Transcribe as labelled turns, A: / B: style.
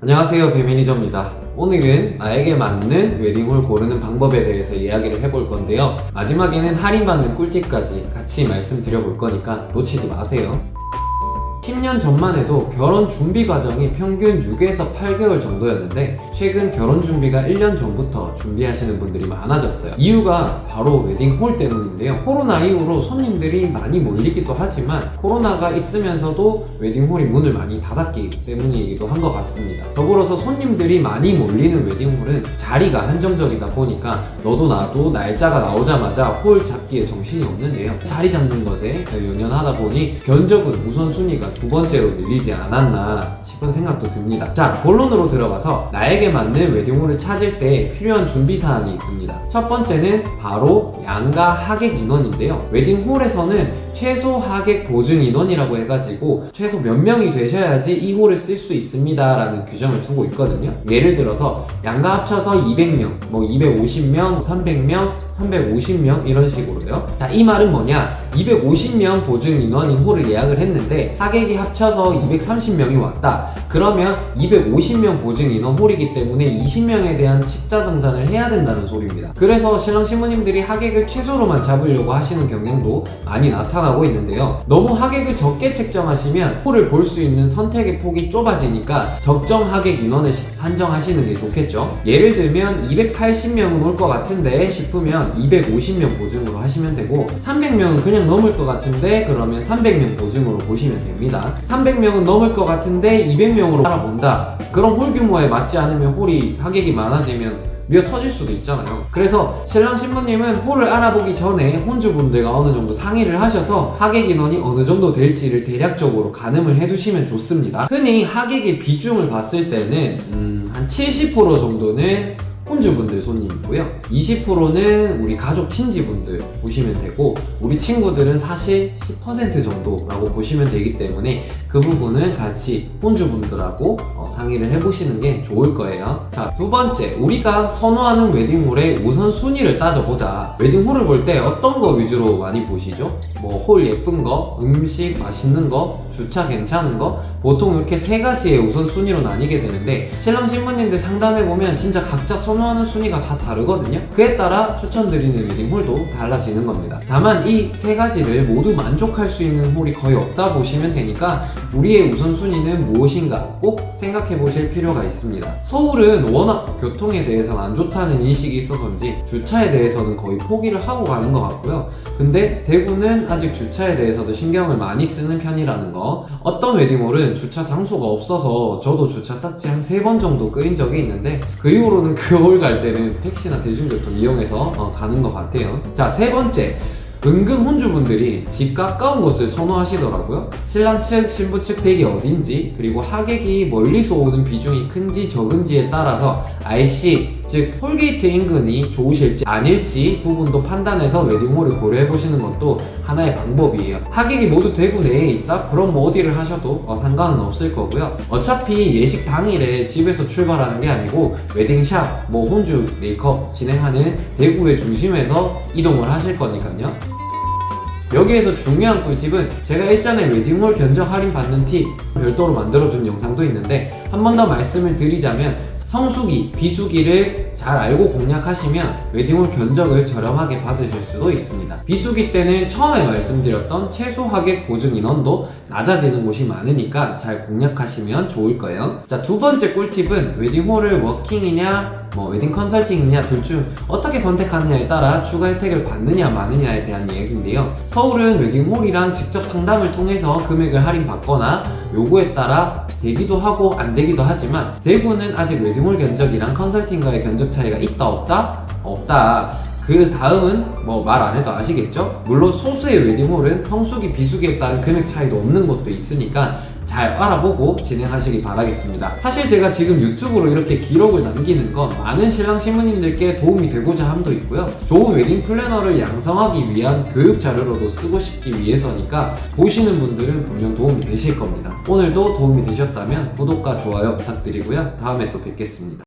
A: 안녕하세요 배매니저입니다. 오늘은 나에게 맞는 웨딩홀 고르는 방법에 대해서 이야기를 해볼 건데요. 마지막에는 할인받는 꿀팁까지 같이 말씀드려 볼 거니까 놓치지 마세요 10년 전만 해도 결혼 준비 과정이 평균 6에서 8개월 정도였는데 최근 결혼 준비가 1년 전부터 준비하시는 분들이 많아졌어요. 이유가 바로 웨딩홀 때문인데요. 코로나 이후로 손님들이 많이 몰리기도 하지만 코로나가 있으면서도 웨딩홀이 문을 많이 닫았기 때문이기도 한 것 같습니다. 더불어서 손님들이 많이 몰리는 웨딩홀은 자리가 한정적이다 보니까 너도 나도 날짜가 나오자마자 홀 잡기에 정신이 없는데요. 자리 잡는 것에 연연하다 보니 견적은 우선순위가 두 번째로 밀리지 않았나 싶은 생각도 듭니다. 자, 본론으로 들어가서 나에게 맞는 웨딩홀을 찾을 때 필요한 준비사항이 있습니다. 첫 번째는 바로 양가 하객 인원인데요. 웨딩홀에서는 최소 하객 보증 인원이라고 해가지고 최소 몇 명이 되셔야지 이 홀을 쓸 수 있습니다라는 규정을 두고 있거든요. 예를 들어서 양가 합쳐서 200명, 뭐 250명, 300명, 350명 이런 식으로요. 자, 이 말은 뭐냐? 250명 보증 인원인 홀을 예약을 했는데 하객이 합쳐서 230명이 왔다. 그러면 250명 보증 인원 홀이기 때문에 20명에 대한 식자 정산을 해야 된다는 소리입니다. 그래서 신랑 신부님들이 하객을 최소로만 잡으려고 하시는 경향도 많이 나타나 고 있는데요. 너무 하객을 적게 책정하시면 홀을 볼 수 있는 선택의 폭이 좁아지니까 적정 하객 인원을 시- 산정하시는 게 좋겠죠. 예를 들면 280명은 올 것 같은데 싶으면 250명 보증으로 하시면 되고 300명은 그냥 넘을 것 같은데 그러면 300명 보증으로 보시면 됩니다. 300명은 넘을 것 같은데 200명으로 알아본다. 그럼 홀 규모에 맞지 않으면 홀이 하객이 많아지면 미어 터질 수도 있잖아요. 그래서 신랑 신부님은 홀을 알아보기 전에 혼주분들과 어느 정도 상의를 하셔서 하객 인원이 어느 정도 될지를 대략적으로 가늠을 해두시면 좋습니다. 흔히 하객의 비중을 봤을 때는 음, 한70% 정도는 혼주분들 손님이고요. 20%는 우리 가족 친지분들 보시면 되고 우리 친구들은 사실 10% 정도라고 보시면 되기 때문에 그 부분은 같이 혼주분들하고 어, 상의를 해보시는 게 좋을 거예요. 자, 두 번째, 우리가 선호하는 웨딩홀의 우선 순위를 따져보자. 웨딩홀을 볼 때 어떤 거 위주로 많이 보시죠? 뭐 홀 예쁜 거, 음식 맛있는 거, 주차 괜찮은 거 보통 이렇게 세 가지의 우선 순위로 나뉘게 되는데 신랑 신부님들 상담해 보면 진짜 각자 선 호하는 순위가 다 다르거든요. 그에 따라 추천드리는 웨딩홀도 달라지는 겁니다. 다만 이 세 가지를 모두 만족할 수 있는 홀이 거의 없다 보시면 되니까 우리의 우선 순위는 무엇인가 꼭 생각해 보실 필요가 있습니다. 서울은 워낙 교통에 대해서는 안 좋다는 인식이 있어서인지 주차에 대해서는 거의 포기를 하고 가는 것 같고요. 근데 대구는 아직 주차에 대해서도 신경을 많이 쓰는 편이라는 거. 어떤 웨딩홀은 주차 장소가 없어서 저도 주차 딱지 한 세 번 정도 끄인 적이 있는데 그 이후로는 그 홀갈 때는 택시나 대중교통 이용해서 어, 가는 것 같아요. 자, 세 번째. 은근 혼주분들이 집 가까운 곳을 선호하시더라고요. 신랑 측, 신부 측 댁이 어딘지, 그리고 하객이 멀리서 오는 비중이 큰지 적은지에 따라서 RC, 즉 톨게이트 인근이 좋으실지 아닐지 부분도 판단해서 웨딩홀을 고려해 보시는 것도 하나의 방법이에요. 하객이 모두 대구 내에 있다? 그럼 뭐 어디를 하셔도 어, 상관은 없을 거고요. 어차피 예식 당일에 집에서 출발하는 게 아니고 웨딩샵, 뭐 혼주 메이크업 진행하는 대구의 중심에서 이동을 하실 거니까요. 여기에서 중요한 꿀팁은 제가 일전에 웨딩홀 견적 할인 받는 팁 별도로 만들어둔 영상도 있는데 한 번 더 말씀을 드리자면 성수기, 비수기를 잘 알고 공략하시면 웨딩홀 견적을 저렴하게 받으실 수도 있습니다. 비수기 때는 처음에 말씀드렸던 최소 하객 보증 인원도 낮아지는 곳이 많으니까 잘 공략하시면 좋을 거예요. 자, 두 번째 꿀팁은 웨딩홀을 워킹이냐, 뭐 웨딩 컨설팅이냐 둘 중 어떻게 선택하느냐에 따라 추가 혜택을 받느냐 마느냐에 대한 얘기인데요. 서울은 웨딩홀이랑 직접 상담을 통해서 금액을 할인받거나 요구에 따라 되기도 하고 안 되기도 하지만 대구는 아직 웨딩홀 견적이랑 컨설팅과의 견적 차이가 있다 없다? 없다. 그 다음은 뭐 말 안 해도 아시겠죠? 물론 소수의 웨딩홀은 성수기 비수기에 따른 금액 차이도 없는 곳도 있으니까 잘 알아보고 진행하시기 바라겠습니다. 사실 제가 지금 유튜브로 이렇게 기록을 남기는 건 많은 신랑 신부님들께 도움이 되고자 함도 있고요. 좋은 웨딩 플래너를 양성하기 위한 교육 자료로도 쓰고 싶기 위해서니까 보시는 분들은 분명 도움이 되실 겁니다. 오늘도 도움이 되셨다면 구독과 좋아요 부탁드리고요. 다음에 또 뵙겠습니다.